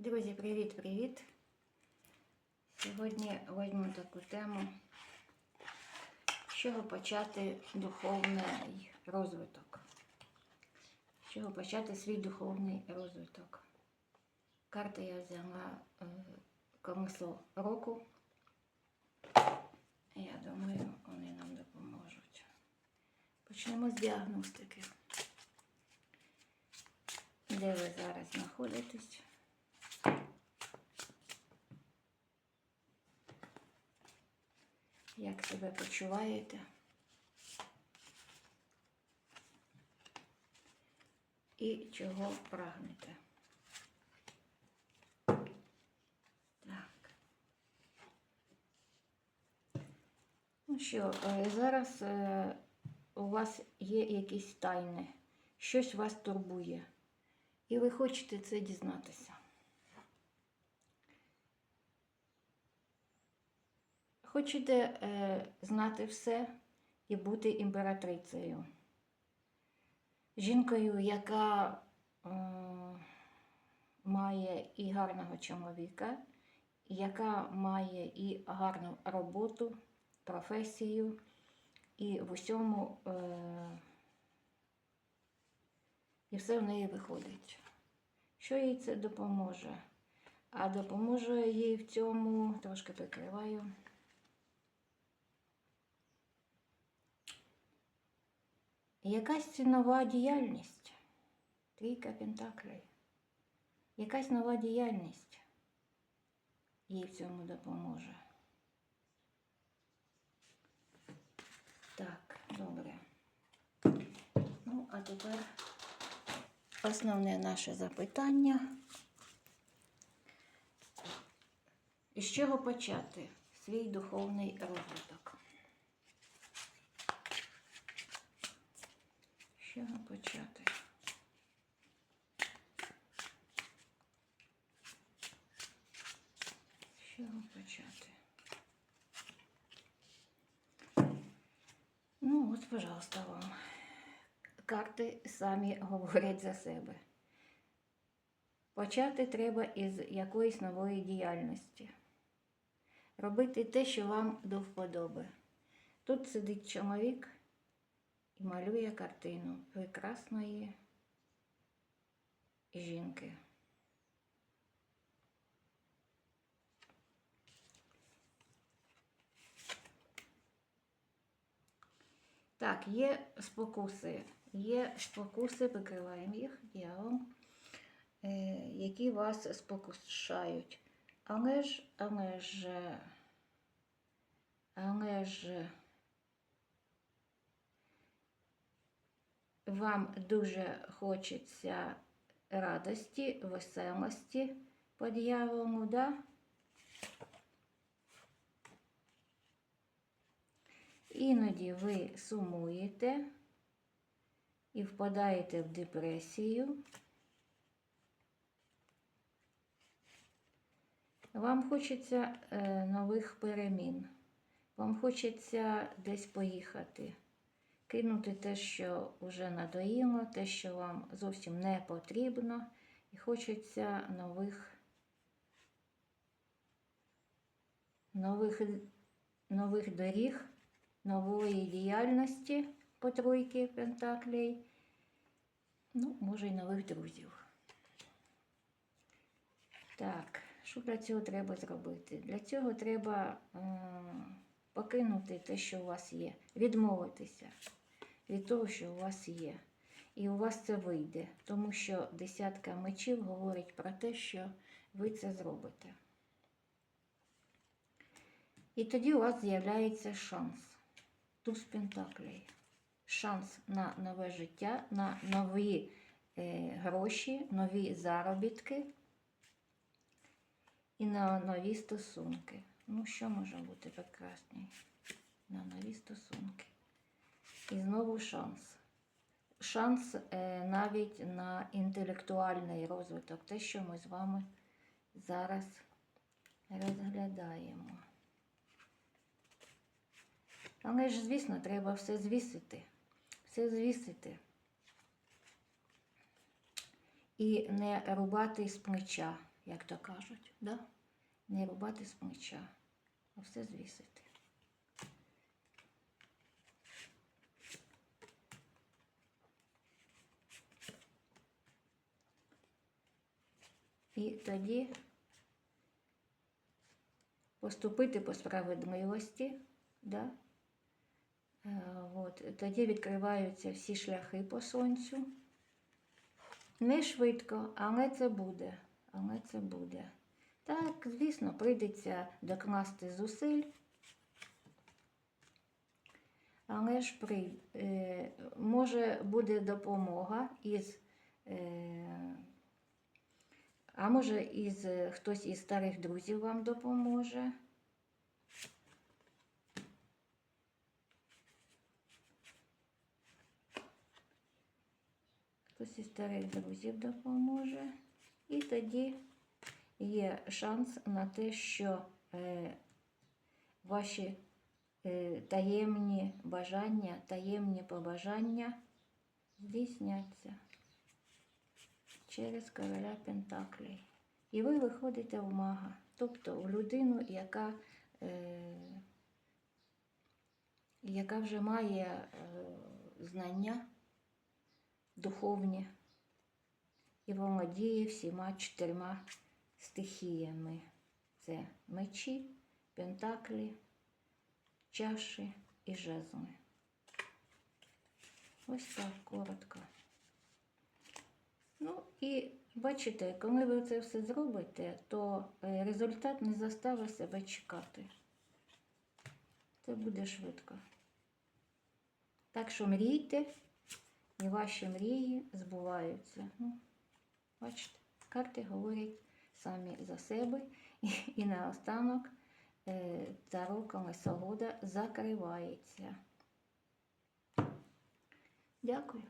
Друзі, привіт-привіт! Сьогодні візьмемо таку тему, з чого почати духовний розвиток. З чого почати свій духовний розвиток. Карти я взяла е, колесо року. Я думаю, вони нам допоможуть. Почнемо з діагностики. Де ви зараз знаходитесь? Як себе почуваєте? І чого прагнете? Так. Ну що, е, зараз е, у вас є якісь тайни, щось вас турбує, і ви хочете це дізнатися. Хочете е, знати все і бути імператрицею, жінкою, яка е, має і гарного чоловіка, яка має і гарну роботу, професію, і в усьому е, і все в неї виходить. Що їй це допоможе? А допоможе їй в цьому, трошки прикриваю. Якась нова діяльність. Трійка Пентаклей. Якась нова діяльність їй в цьому допоможе. Так, добре. Ну, а тепер основне наше запитання. З чого почати свій духовний розвиток? Чого почати? З чого почати? Ну, от, пожалуйста, вам. Карти самі говорять за себе. Почати треба із якоїсь нової діяльності. Робити те, що вам до вподоби. Тут сидить чоловік і малює картину прекрасної жінки. Так, є спокуси. Є спокуси, викриваємо їх діалом, е, які вас спокушають. Але ж, але ж, але ж вам дуже хочеться радості, веселості по дьяволу, да? Іноді ви сумуєте і впадаєте в депресію. Вам хочеться е, нових перемін. Вам хочеться десь поїхати, кинути те, що вже надоїло, те, що вам зовсім не потрібно, і хочеться нових, нових, нових доріг, нової діяльності по тройки пентаклей, ну, може, й нових друзів. Так, що для цього треба зробити? Для цього треба е, покинути те, що у вас є, відмовитися від того, що у вас є. І у вас це вийде, тому що десятка мечів говорить про те, що ви це зробите. І тоді у вас з'являється шанс. Туз Пентаклей. Шанс на нове життя, на нові е, гроші, нові заробітки і на нові стосунки. Ну, що може бути прекрасніше? На нові стосунки. І знову шанс. Шанс е, навіть на інтелектуальний розвиток, те, що ми з вами зараз розглядаємо. Але ж, звісно, треба все звісити. Все звісити. І не рубати з плеча. як то кажуть. Да? Не рубати з плеча, а все звісити. І тоді поступити по справедливості, да? Е, от, тоді відкриваються всі шляхи по сонцю. Не швидко, але це буде. Але це буде. Так, звісно, прийдеться докласти зусиль. Але ж при, е, може буде допомога із, е, а може із е, хтось із старих друзів вам допоможе. Хтось із старих друзів допоможе. І тоді є шанс на те, що е, ваші е, таємні бажання, таємні побажання здійсняться через короля Пентаклей. І ви виходите в мага, тобто в людину, яка, е, яка вже має е, знання духовні і володіє всіма чотирма стихіями. Це мечі, пентаклі, чаші і жезли. Ось так коротко. Ну і бачите, коли ви це все зробите, то е, результат не заставить себе чекати. Це буде швидко. Так що мрійте, і ваші мрії збуваються. Ну, бачите, карти говорять самі за себе. І, і наостанок е, Таро Колесогода закривається. Дякую.